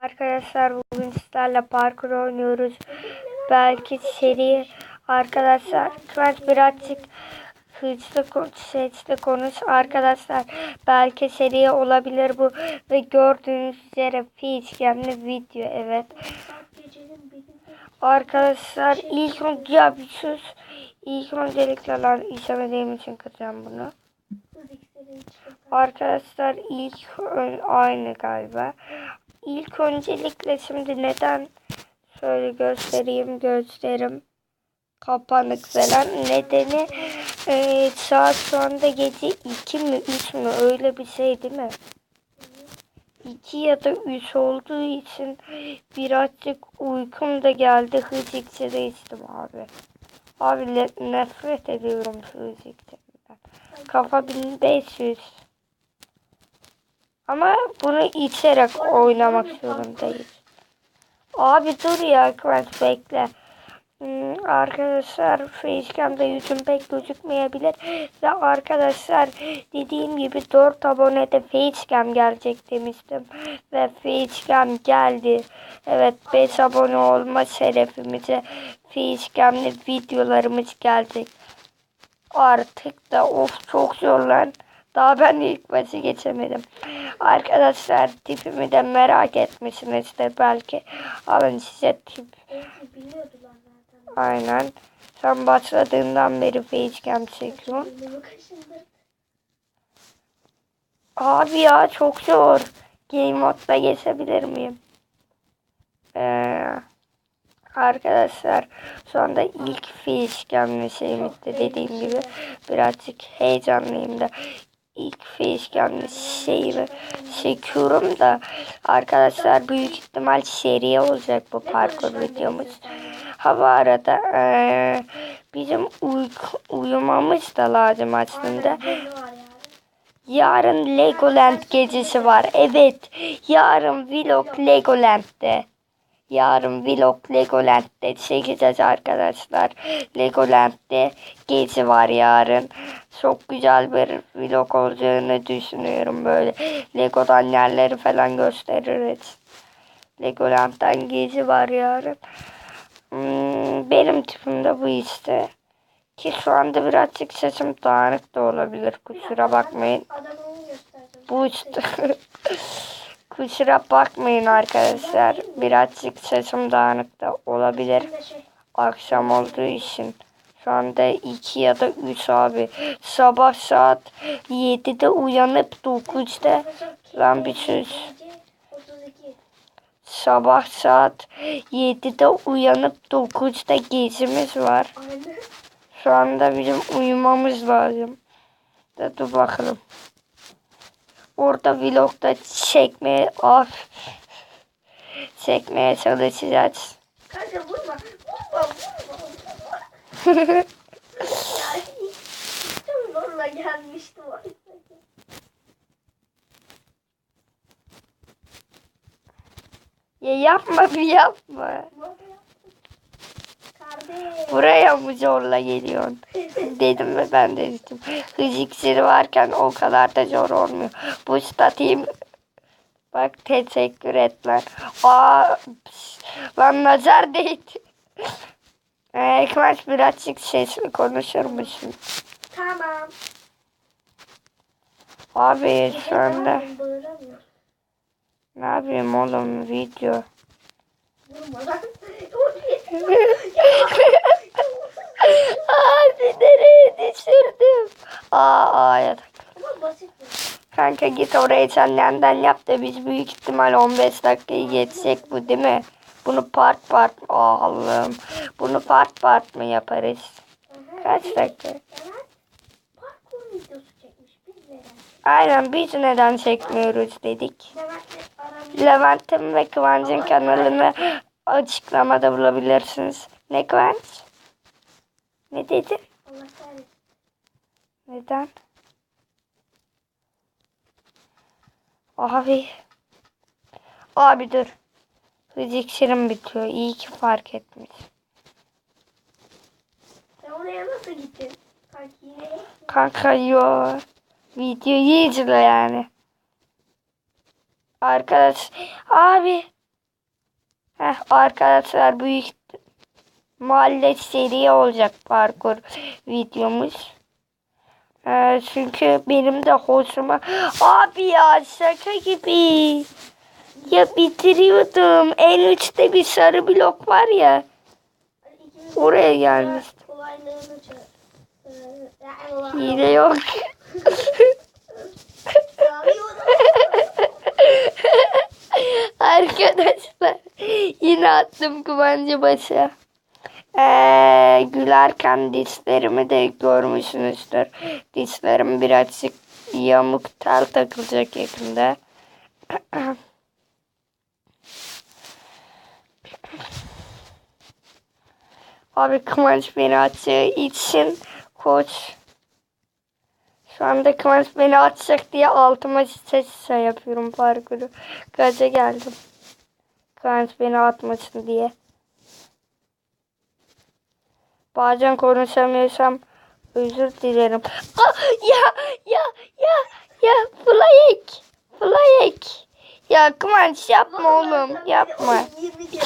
Arkadaşlar bugün sizlerle parkur oynuyoruz. Belki seri arkadaşlar Kıvanç birazcık hızlı sesli konuş arkadaşlar. Belki seri olabilir bu ve gördüğünüz üzere facecam'li video evet. Arkadaşlar ilk önce ya bir sus. İlk öncelikle lan izlemediğim için kıracağım bunu. Arkadaşlar ilk aynı galiba. İlk öncelikle şimdi neden şöyle göstereyim gösterim kapanık falan nedeni e, saat şu anda gece 2 mi 3 mü öyle bir şey değil mi? 2 ya da 3 olduğu için birazcık uykum da geldi hız iksiri içtim abi. Abi ne- nefret ediyorum hız iksirinden. Kafa 1500. Ama bunu içerek oynamak zorundayız. Abi dur ya Kıvanç bekle. Hmm, arkadaşlar Facecam'da yüzüm pek gözükmeyebilir. Ve arkadaşlar dediğim gibi 4 abonede Facecam gelecek demiştim. Ve Facecam geldi. Evet 5 abone olma şerefimize Facecam'lı videolarımız gelecek. Artık da of çok zor lan. Daha ben ilk başı geçemedim. Arkadaşlar tipimi de merak etmişsinizdir belki. Alın size tip. Aynen. Sen başladığından beri facecam çekiyorsun. Abi ya çok zor. Game modda geçebilir miyim? Ee, arkadaşlar anda ilk facecam'lı şeyimizde dediğim gibi birazcık heyecanlıyım da ilk facecam'lı şeyimi çekiyorum da arkadaşlar büyük ihtimal seri olacak bu parkur videomuz. Ha bu arada eee, bizim uyku, uyumamız da lazım aslında. Yarın Legoland gecesi var. Evet. Yarın vlog Legoland'de. Yarın vlog Legoland'de çekeceğiz arkadaşlar. Legoland'de gezi var yarın. Çok güzel bir vlog olacağını düşünüyorum böyle. Lego'dan yerleri falan gösteririz. Legoland'dan gezi var yarın. Hmm, benim tipim de bu işte. Ki şu anda birazcık sesim dağınık da olabilir. Kusura bakmayın. Bu işte. Kusura bakmayın arkadaşlar. Birazcık sesim dağınık da olabilir. Akşam olduğu için. Şu anda 2 ya da 3 abi. Sabah saat 7'de uyanıp 9'da lan bir söz. 32. Sabah saat 7'de uyanıp 9'da gezimiz var. Şu anda bizim uyumamız lazım. Da dur bakalım. Orada vlogda çekmeye af çekmeye çalışacağız. Kanka vurma. Vurma vurma. vurma. zorla gelmişti o. Ya yapma bir yapma. Buraya mı zorla geliyorsun? Dedim mi ben de dedim. Hız iksiri varken o kadar da zor olmuyor. Bu statayım. Bak teşekkür et lan. Aa, pş, lan nazar değdi. Ee, Kıvanç birazcık sesli konuşur musun? Tamam. Abi şu anda ne yapayım oğlum video. Abi nereye düşürdüm? Aa, aa yatak. Kanka git oraya sen yandan yap da biz büyük ihtimal 15 dakikayı geçecek bu değil mi? Bunu part part Aa, Allah'ım. Bunu part part mı yaparız? Kaç dakika? Aynen biz neden çekmiyoruz dedik. Levent'in ve Kıvanç'ın kanalını açıklamada bulabilirsiniz. Ne Kıvanç? Ne dedin? Allah kahretsin. Neden? Abi. Abi dur. Hız iksirim bitiyor. İyi ki fark etmiş. Sen oraya nasıl gittin? Kanki yine Kanka yo. Videoyu izle yani. Arkadaş. Abi. Heh, arkadaşlar büyük mahalle seri olacak parkur videomuz. Ee, çünkü benim de hoşuma... Abi ya şaka gibi. Ya bitiriyordum. En üstte bir sarı blok var ya. Oraya de gelmiş. Kolaylığını çö- yani Hile yok. Arkadaşlar yine attım Kıvancı başa. Ee, gülerken dişlerimi de görmüşsünüzdür. Dişlerim birazcık yamuk tel takılacak yakında. Abi Kıvanç beni attığı için koç. Şu anda Kıvanç beni atacak diye altıma ses şey yapıyorum parkuru. Gaza geldim. Kıvanç beni atmasın diye. Bazen konuşamıyorsam özür dilerim. Ah, ya ya ya ya Flayek. Flayek. Ya Kıvanç yapma oğlum yapma.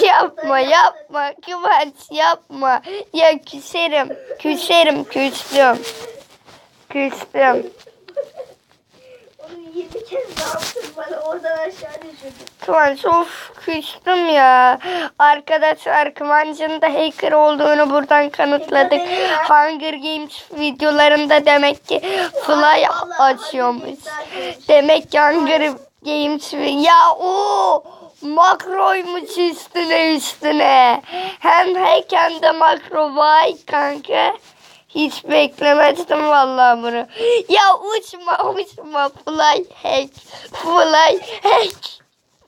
Yapma yapma Kıvanç yapma. Ya küserim küserim küstüm. Küstüm. Onu 20 kez daha attın bana oradan aşağı düşürdün. Kıvanç of küstüm ya. Arkadaşlar Kıvanç'ın da hacker olduğunu buradan kanıtladık. Hunger Games videolarında demek ki fly açıyormuş. Demek ki Hunger Games ya o makroymuş üstüne üstüne. Hem hack hem de makro vay kanka. Hiç beklemezdim vallahi bunu. Ya uçma uçma fly hack. Fly hack.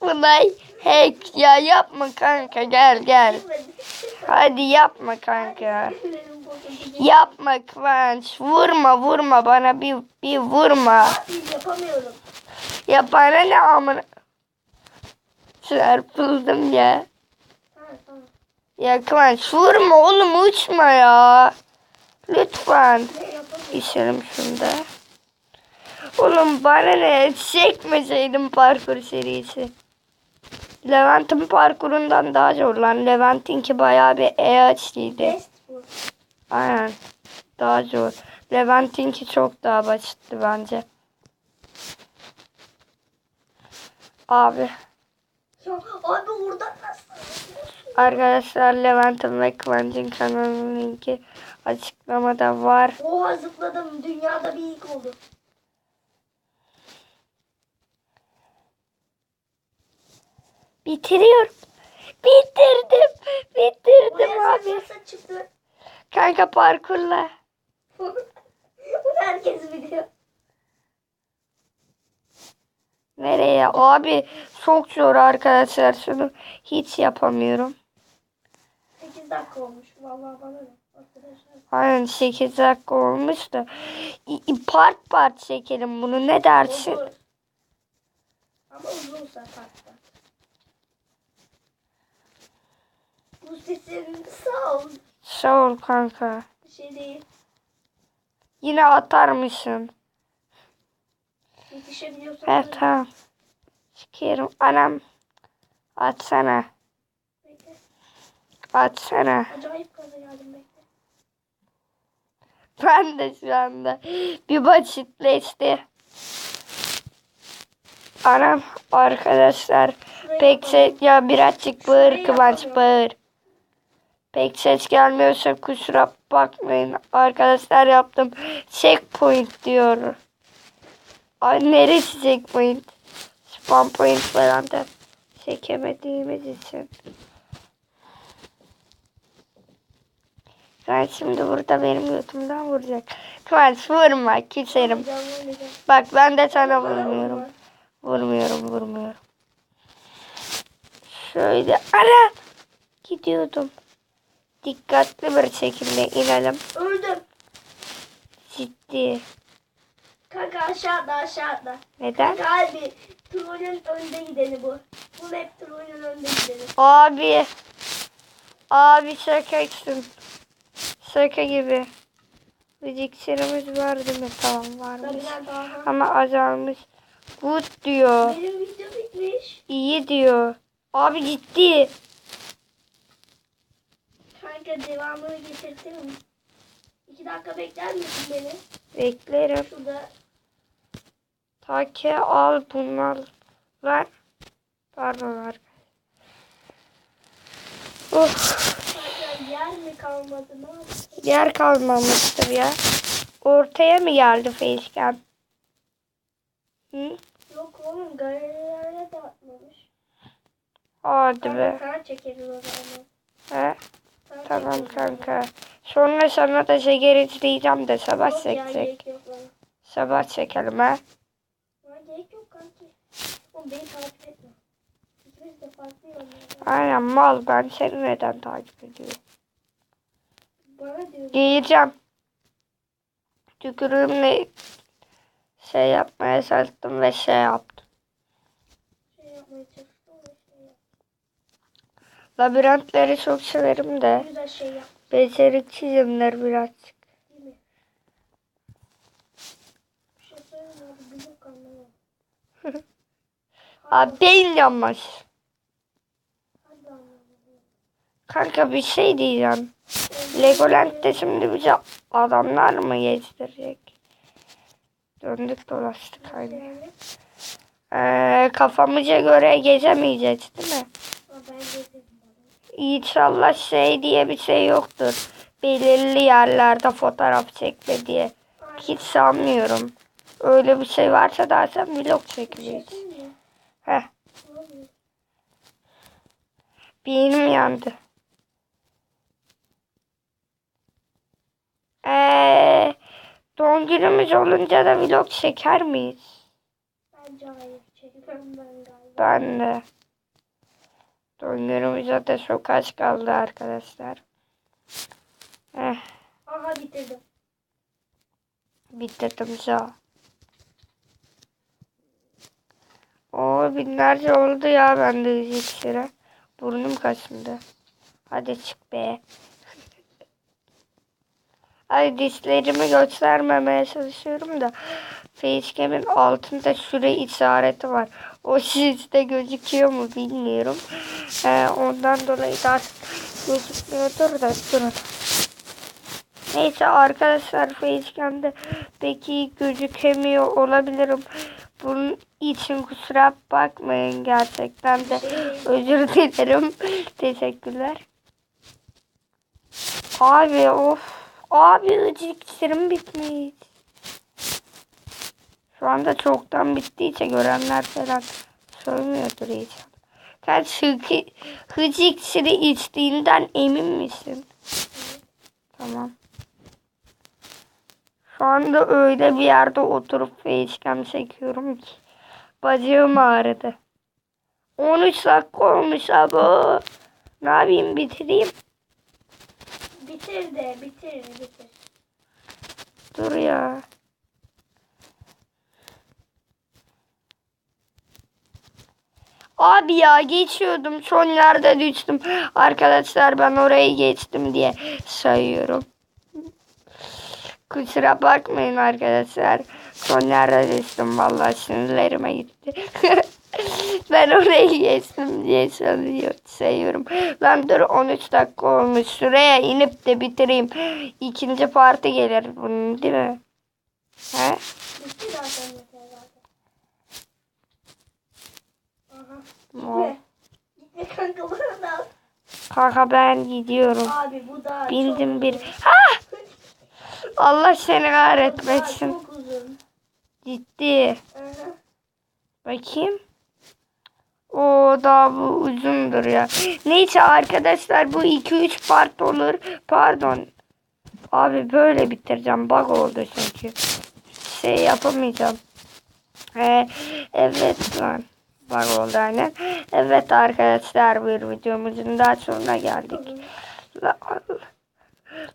Fly hack. Ya yapma kanka gel gel. Hadi yapma kanka. Yapma Kıvanç. Vurma vurma bana bir, bir vurma. Yapamıyorum. Ya bana ne amına. Çarpıldım ya. Ya Kıvanç vurma oğlum uçma ya. Lütfen. İşelim şunda. Oğlum bana ne? Çekmeseydim parkur serisi. Levent'in parkurundan daha zor lan. Levent'inki bayağı bir e bu. Aynen. Daha zor. Levent'inki çok daha basitti bence. Abi. Ya abi oradan nasıl? Arkadaşlar Levent'in ve Kıvanç'ın kanalının linki açıklamada var. Oha zıpladım. Dünyada bir ilk oldu. Bitiriyorum. Bitirdim. Bitirdim Buraya abi. nasıl çıktı? Kanka parkurla. Bunu herkes biliyor. Nereye? Abi çok zor arkadaşlar. Şunu hiç yapamıyorum. 8 dakika olmuş. Vallahi bana ne? Arkadaşlar. Aynen 8 dakika olmuş da. Part part çekelim bunu. Ne dersin? Olur. Ama uzunsa. Bu sesin sağ ol. Sağ ol kanka. Bir şey değil. Yine atar mısın? Yetişebiliyorsan. Evet tamam. Çıkıyorum. Anam. Atsana. Bekle. Atsana. Acayip gaza geldim bekle. Ben de şu anda bir basitleşti. Anam arkadaşlar pek ses ya birazcık bağır Kıvanç bağır. Pek ses gelmiyorsa kusura bakmayın. Arkadaşlar yaptım. Checkpoint diyor. Ay neresi checkpoint? Spam point falan da çekemediğimiz için. Ben şimdi burada benim götümden vuracak. Kıvanç vurma oynayacağım. Bak ben de sana vurmuyorum. Vurmuyorum vurmuyorum. Şöyle ara gidiyordum. Dikkatli bir şekilde inelim. Öldüm. Ciddi. Kanka aşağıda aşağıda. Neden? Kanka abi trollün önde gideni bu. Bu hep trollün önde gideni. Abi. Abi şakaksın. Şaka gibi. Müziklerimiz var değil mi? Tamam varmış. Ama azalmış. Good diyor. Benim video bitmiş. İyi diyor. Abi ciddi. dakika devamını getirsene. İki dakika bekler misin beni? Beklerim. Şurada Ta ki al bunlar. Ver. Pardon arkadaşlar. Of. Yer mi kalmadı ne? Yer kalmamıştır ya. Ortaya mı geldi facecam? Hı? Yok oğlum galerilere de atmamış. Hadi Kanka be. sana çekeriz o zaman. He? Sana Tamam kanka. Sonra sana da şeker içleyeceğim de sabah Yok ya çekecek. bana. Sabah çekelim ha. Bana gerek yok kanki. Oğlum beni takip etme. İkimiz de farklı yollarda. Aynen mal ben seni neden takip ediyorum? Giyeceğim. Tükürüğümle şey yapmaya çalıştım ve şey yaptım. Labirentleri çok severim de. Şey yap. Beceriksizimdir birazcık. Abi? Beyin yanmaz. Kanka bir şey diyeceğim. Legoland de şimdi bize adamlar mı gezdirecek? Döndük dolaştık aynı. Ee, kafamıza göre gezemeyeceğiz değil mi? İnşallah şey diye bir şey yoktur. Belirli yerlerde fotoğraf çekme diye. Hiç sanmıyorum. Öyle bir şey varsa da sen vlog şey çekeceğiz. mi? Heh, beynim yandı. Ee, doğum günümüz olunca da vlog çeker miyiz? Bence hayır. Çekmem ben galiba. Ben de. Doğum günümüze de çok az kaldı arkadaşlar. Eh, Aha bitirdim. bitirdim za. O binlerce oldu ya bende iksire. Burnum kaşındı. Hadi çık be. Ay dişlerimi göstermemeye çalışıyorum da facecam'in altında süre işareti var. O sizde gözüküyor mu bilmiyorum. Ee, ondan dolayı da gözükmüyordur da durun. Neyse arkadaşlar facecam'de peki gözükemiyor olabilirim. Bunun için kusura bakmayın gerçekten de özür dilerim. Teşekkürler. Abi of. Abi ıcık iksirim bitmiş. Şu anda çoktan bittiyse görenler falan söylemiyordur inşallah. Sen hıcı, hıcı iksiri içtiğinden emin misin? Tamam. Şu anda öyle bir yerde oturup facecam çekiyorum ki. Bacağım ağrıdı. 13 dakika olmuş abi. Ne yapayım bitireyim. Bitir de bitir bitir. Dur ya. Abi ya geçiyordum. Son yerde düştüm. Arkadaşlar ben orayı geçtim diye sayıyorum. Kusura bakmayın arkadaşlar. Son yerde düştüm. Vallahi sinirlerime gitti. ben orayı geçtim diye sayıyorum. Lan dur 13 dakika olmuş. Şuraya inip de bitireyim. İkinci parti gelir bunun değil mi? He? Gitme kanka ben gidiyorum. Abi bu da Bildim bir. Ha! Allah seni kahretmesin. Ciddi. Bakayım. O daha bu uzundur ya. Neyse arkadaşlar bu 2-3 part olur. Pardon. Abi böyle bitireceğim. Bug oldu çünkü. Şey yapamayacağım. Ee, evet lan. Bug oldu aynen. Evet arkadaşlar bir videomuzun daha sonuna geldik. La-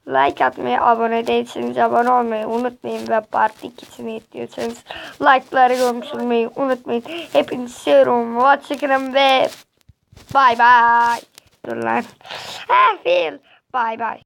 Like atmayı, abone değilseniz abone olmayı unutmayın ve part 2'sini istiyorsanız like'ları gömüşülmeyi unutmayın. Hepinizi seviyorum. Hoşçakalın ve bye bye. Dur lan. Ha, Phil. Bye bye.